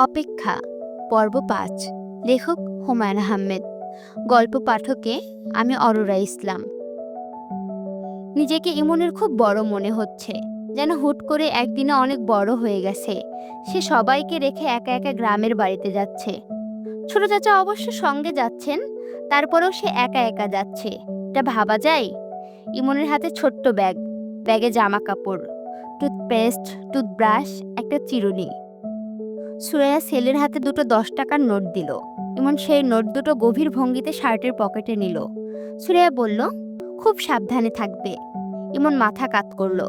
অপেক্ষা। পর্ব পাঁচ। লেখক হুমায়ুন আহমেদ। গল্প পাঠকে আমি অরোরা ইসলাম। নিজেকে ইমনের খুব বড় মনে হচ্ছে, যেন হুট করে একদিনে অনেক বড় হয়ে গেছে। সে সবাইকে রেখে একা একা গ্রামের বাড়িতে যাচ্ছে। ছোট চাচা অবশ্য সঙ্গে যাচ্ছেন, তারপরেও সে একা একা যাচ্ছে। এটা ভাবা যায়? ইমনের হাতে ছোট্ট ব্যাগ, ব্যাগে জামা কাপড় টুথপেস্ট টুথব্রাশ একটা চিরুনি। সুরাইয়া সেলের হাতে দুটো দশ টাকার নোট দিল এমন সেই নোট দুটো গভীর ভঙ্গিতে শার্টের পকেটে নিল। সুরাইয়া বলল, খুব সাবধানে থাকবে। ইমন মাথা কাত করল।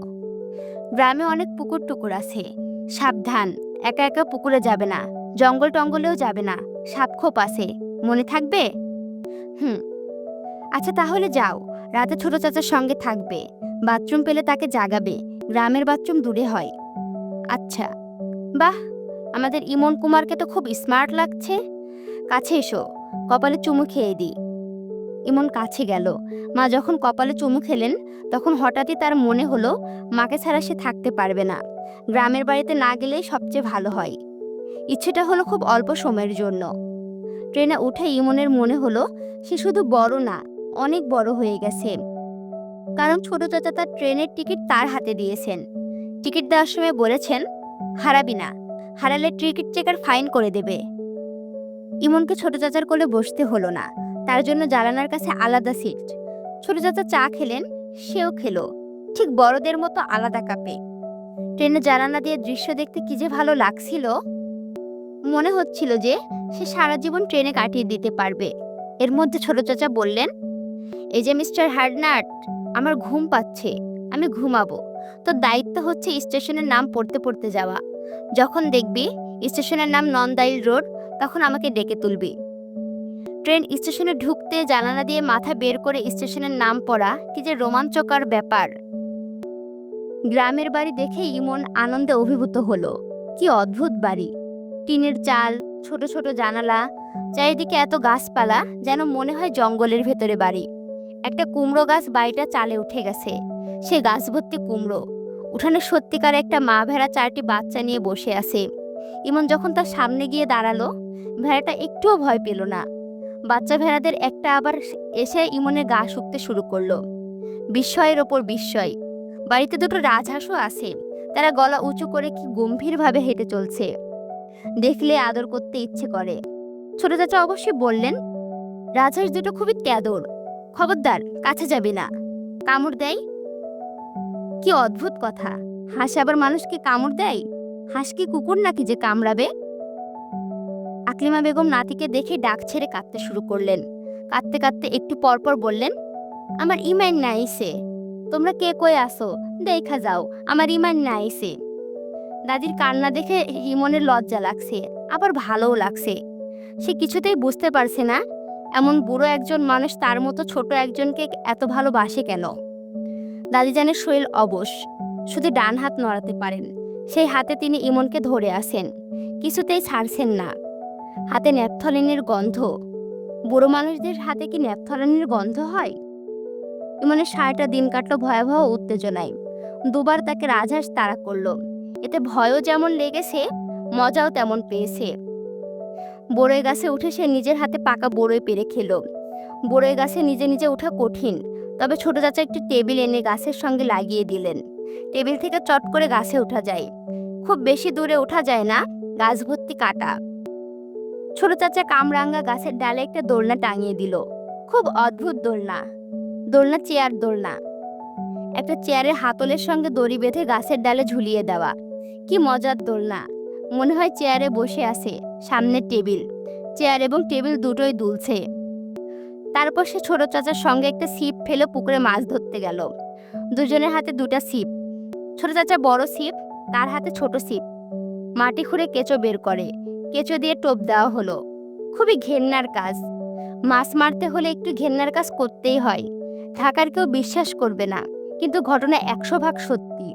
গ্রামে অনেক পুকুর টুকুর আছে। সাবধান, একা একা পুকুরে যাবে না, জঙ্গল টঙ্গলেও যাবে না সাপখোপ আছে, মনে থাকবে? হুম। আচ্ছা তাহলে যাও, রাতে ছোট চাচার সঙ্গে থাকবে, বাথরুম পেলে তাকে জাগাবে, গ্রামের বাথরুম দূরে হয়। আচ্ছা বাহ! আমাদের ইমন কুমারকে তো খুব স্মার্ট লাগছে। কাছে এসো, কপালে চুমু খেয়ে দিই। ইমন কাছে গেল। মা যখন কপালে চুমু খেলেন, তখন হঠাৎই তার মনে হলো, মাকে ছাড়া সে থাকতে পারবে না। গ্রামের বাড়িতে না গেলেই সবচেয়ে ভালো হয়। ইচ্ছেটা হলো খুব অল্প সময়ের জন্য। ট্রেনে উঠে ইমনের মনে হলো, সে শুধু বড় না, অনেক বড় হয়ে গেছে। কারণ ছোট চাচা তার ট্রেনের টিকিট তার হাতে দিয়েছেন। টিকিট দেওয়ার সময় বলেছেন, হারাবি না। হারালে টিকিট চেকার ফাইন করে দেবে। ইমনকে ছোট চাচার কোলে বসতে হলো না। তার জন্য জানালার কাছে আলাদা সিট ছোট চাচা চা খেলেন, সেও খেলো। ঠিক বড়দের মতো আলাদা কাপে। ট্রেনে জানালা দিয়ে দৃশ্য দেখতে কি যে ভালো লাগছিল? মনে হচ্ছিল যে সে সারা জীবন ট্রেনে কাটিয়ে দিতে পারবে। এর মধ্যে ছোট চাচা বললেন, এই যে মিস্টার হার্ডনাট, আমার ঘুম পাচ্ছে, আমি ঘুমাবো। তোর দায়িত্ব হচ্ছে স্টেশনের নাম পড়তে পড়তে যাওয়া। যখন দেখবি স্টেশনের নাম নন্দাইল রোড, তখন আমাকে ডেকে তুলবি। ট্রেন স্টেশনে ঢুকতে জানালা দিয়ে মাথা বের করে স্টেশনের নাম পড়া, কি যে রোমাঞ্চকর ব্যাপার। গ্রামের বাড়ি দেখে ইমন আনন্দে অভিভূত হলো। কি অদ্ভুত বাড়ি। টিনের চাল, ছোট ছোট জানালা, চারিদিকে এত গাছপালা, যেন মনে হয় জঙ্গলের ভেতরে বাড়ি। একটা কুমড়ো গাছ বাড়িটা চালে উঠে গেছে। সে গাছ ভর্তি কুমড়ো। উঠানে সত্যিকার একটা মা ভেড়া চারটি বাচ্চা নিয়ে বসে আছে। ইমন যখন তার সামনে গিয়ে দাঁড়াল, ভেড়াটা একটুও ভয় পেল না। বাচ্চা ভেড়াদের একটা আবার এসে ইমনের গা শুকতে শুরু করল। বিস্ময়ের ওপর বিস্ময়। বাড়িতে দুটো রাজহাঁসও আছে। তারা গলা উঁচু করে কি গম্ভীরভাবে হেঁটে চলছে। দেখলে আদর করতে ইচ্ছে করে। ছোট চাচা অবশ্যই বললেন, রাজহাঁস দুটো খুবই ক্যাদর। খবরদার, কাছে যাবে না। কামড় দেয় কি অদ্ভুত কথা। হাঁস আবার মানুষকে কামড় দেয়? হাঁস কি কুকুর নাকি যে কামড়াবে? আকলিমা বেগম নাতিকে দেখে ডাক ছেড়ে কাঁদতে শুরু করলেন। কাঁদতে কাঁদতে একটু পরপর বললেন, আমার ইমান নাইছে তোমরা কে কয়ে আসো দেখা যাও, আমার ইমান নাইছে দাদির কান্না দেখে ইমনের লজ্জা লাগছে, আবার ভালোও লাগছে। সে কিছুতেই বুঝতে পারছে না, এমন বুড়ো একজন মানুষ তার মতো ছোট একজনকে এত ভালোবাসে কেন? দাদিজানের শরীর অবশ, শুধু ডান হাত নড়াতে পারেন। সেই হাতে তিনি ইমনকে ধরে আসেন কিছুতেই ছাড়ছেন না। হাতে ন্যাপথলিনের গন্ধ, বুড়ো মানুষদের হাতে কি ন্যাপথলিনের গন্ধ হয়? ইমনের সারাটা দিন কাটলো ভয়াবহ উত্তেজনায়। দুবার তাকে রাজহাঁস তাড়া করল। এতে ভয়ও যেমন লেগেছে, মজাও তেমন পেয়েছে। বড়ই গাছে উঠে সে নিজের হাতে পাকা বড়ই পেরে খেলো। বড়ই গাছে নিজে নিজে ওঠা কঠিন। তবে ছোট চাচা একটি টেবিল এনে গাছের সঙ্গে লাগিয়ে দিলেন। টেবিল থেকে চট করে গাছে ওঠা যায়। খুব বেশি দূরে ওঠা যায় না, গাছ ভর্তি কাটা। ছোট চাচা কামরাঙ্গা গাছের ডালে একটা দোলনা টাঙিয়ে দিল। খুব অদ্ভুত দোলনা। দোলনা চেয়ার দোলনা। একটা চেয়ারের হাতলের সঙ্গে দড়ি বেঁধে গাছের ডালে ঝুলিয়ে দেওয়া। কি মজার দোলনা। মনে হয় চেয়ারে বসে আছে, সামনে টেবিল। চেয়ার এবং টেবিল দুটোই দুলছে। তারপর সে ছোট চাচার সঙ্গে একটা ছিপ ফেলে পুকুরে মাছ ধরতে গেল। দুজনের হাতে দুটা ছিপ। ছোট চাচা বড় ছিপ, তার হাতে ছোট ছিপ। মাটি খুঁড়ে কেঁচো বের করে। কেঁচো দিয়ে টোপ দেওয়া হলো। খুবই ঘেন্নার কাজ। মাছ মারতে হলে একটু ঘেন্নার কাজ করতেই হয়। ঢাকার কেউ বিশ্বাস করবে না, কিন্তু ঘটনা একশো ভাগ সত্যি।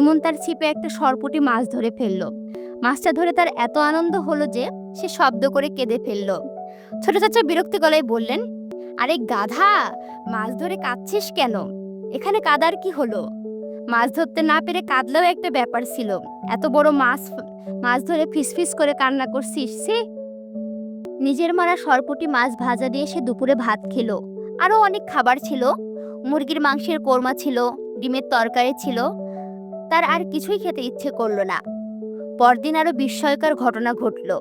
ইমন তার ছিপে একটা সরপুটি মাছ ধরে ফেলল। মাছটা ধরে তার এত আনন্দ হলো যে সে শব্দ করে কেঁদে ফেলল। ছোট চাচা বিরক্তি গলায় বললেন, আরে গাধা, মাছ ধরে কাঁদছিস কেন? এখানে কাদার কি হলো? মাছ ধরতে না পেরে কাঁদলেও একটা ব্যাপার ছিল। এত বড় মাছ মাছ ধরে ফিসফিস করে কান্না করছিস সে নিজের মারা সরপুটি মাছ ভাজা দিয়ে সে দুপুরে ভাত খেলো। আরও অনেক খাবার ছিল। মুরগির মাংসের কোরমা ছিল, ডিমের তরকারি ছিল। তার আর কিছুই খেতে ইচ্ছে করল না। পরদিন আরও বিস্ময়কর ঘটনা ঘটলো।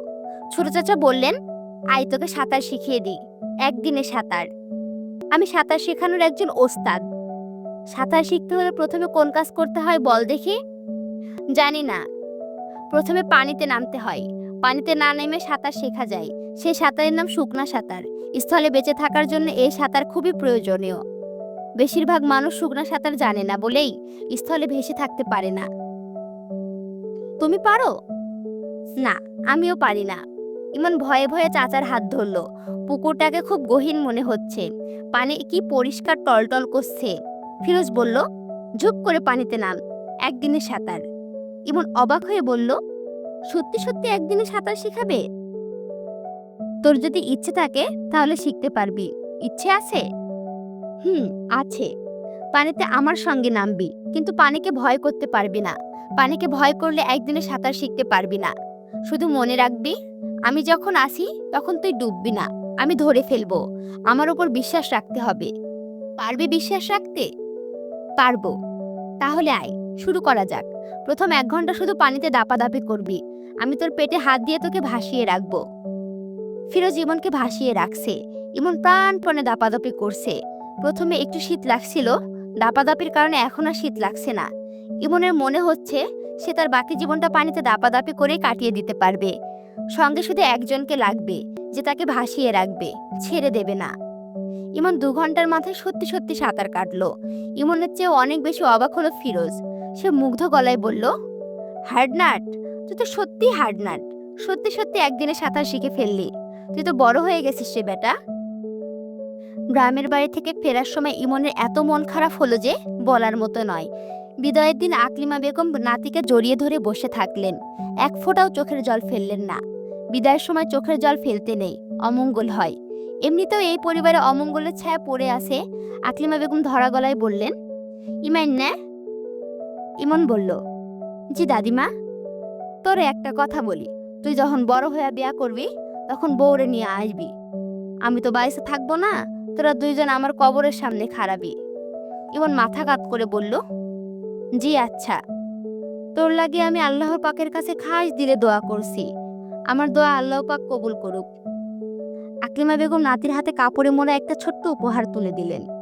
ছোট চাচা বললেন আই তোকে সাঁতার শিখিয়ে দিই। একদিনে সাঁতার। আমি সাঁতার শেখানোর একজন ওস্তাদ। সাঁতার শিখতে হলে প্রথমে কোন কাজ করতে হয় বল দেখি? জানি না। প্রথমে পানিতে নামতে হয়। পানিতে না নেমে সাঁতার শেখা যায়। সে সাঁতারের নাম শুকনা সাঁতার। স্থলে বেঁচে থাকার জন্য এই সাঁতার খুবই প্রয়োজনীয়। বেশিরভাগ মানুষ শুকনা সাঁতার জানে না বলেই স্থলে ভেসে থাকতে পারে না। তুমি পারো? না, আমিও পারি না। ইমন ভয়ে ভয়ে চাচার হাত ধরলো। পুকুরটাকে খুব গহীন মনে হচ্ছে। পানি কি পরিষ্কার টলটল করছে। ফিরোজ বলল ঝুপ করে পানিতে নাম, একদিনে সাঁতার। ইমন অবাক হয়ে বলল, সত্যি সত্যি একদিনে সাঁতার শেখাবে? তোর যদি ইচ্ছে থাকে, তাহলে শিখতে পারবি। ইচ্ছে আছে? হুম, আছে। পানিতে আমার সঙ্গে নামবি, কিন্তু পানিকে ভয় করতে পারবি না। পানিকে ভয় করলে একদিনে সাঁতার শিখতে পারবি না। শুধু মনে রাখবি আমি যখন আসি, তখন তুই ডুববি না। আমি ধরে ফেলব। আমার উপর বিশ্বাস রাখতে হবে। পারবি বিশ্বাস রাখতে? পারব। তাহলে আয়, শুরু করা যাক। প্রথম এক ঘণ্টা শুধু পানিতে দাপাদাপি করবি। আমি তোর পেটে হাত দিয়ে তোকে ভাসিয়ে রাখব। ফিরোজ ইমনকে ভাসিয়ে রাখছে। ইমন প্রাণপণে দাপাদাপি করছে। প্রথমে একটু শীত লাগছিল। দাপাদাপির কারণে এখন আর শীত লাগছে না। ইমনের মনে হচ্ছে, সে তার বাকি জীবনটা পানিতে দাপাদাপি করে কাটিয়ে দিতে পারবে। সঙ্গে শুধু একজনকে লাগবে, যে তাকে ভাসিয়ে রাখবে, ছেড়ে দেবে না। ইমন দু ঘণ্টার মাথায় সত্যি সত্যি সাঁতার কাটলো। ইমনের চেয়ে অনেক বেশি অবাক হলো ফিরোজ। সে মুগ্ধ গলায় বলল হার্ডনাট তুই তো সত্যি হার্ডনাট সত্যি সত্যি একদিনে সাঁতার শিখে ফেললি। তুই তো বড় হয়ে গেছিস সে বেটা। গ্রামের বাড়ি থেকে ফেরার সময় ইমনের এত মন খারাপ হলো যে বলার মতো নয়। বিদায়ের দিন আকলিমা বেগম নাতিকে জড়িয়ে ধরে বসে থাকলেন। এক ফোঁটাও চোখের জল ফেললেন না। বিদায়ের সময় চোখের জল ফেলতে নেই, অমঙ্গল হয়। এমনিতেও এই পরিবারে অমঙ্গলের ছায়া পড়ে আছে, আকলিমা বেগম ধরা গলায় বললেন ইমান না। ইমন বলল, জি দাদিমা, তোরে একটা কথা বলি। তুই যখন বড় হয়ে বিয়া করবি, তখন বউরে নিয়ে আসবি। আমি তো বাড়িতে থাকব না, তোরা দুইজন আমার কবরের সামনে খারাবি ইমন মাথা কাত করে বলল জি আচ্ছা। তোর লাগে আমি আল্লাহর পাকের কাছে খাস দিলে দোয়া করছি। আমার দোয়া আল্লাহ পাক কবুল করুক। আকলিমা বেগম নাতির হাতে কাপড়ে মোড়া একটা ছোট্ট উপহার তুলে দিলেন।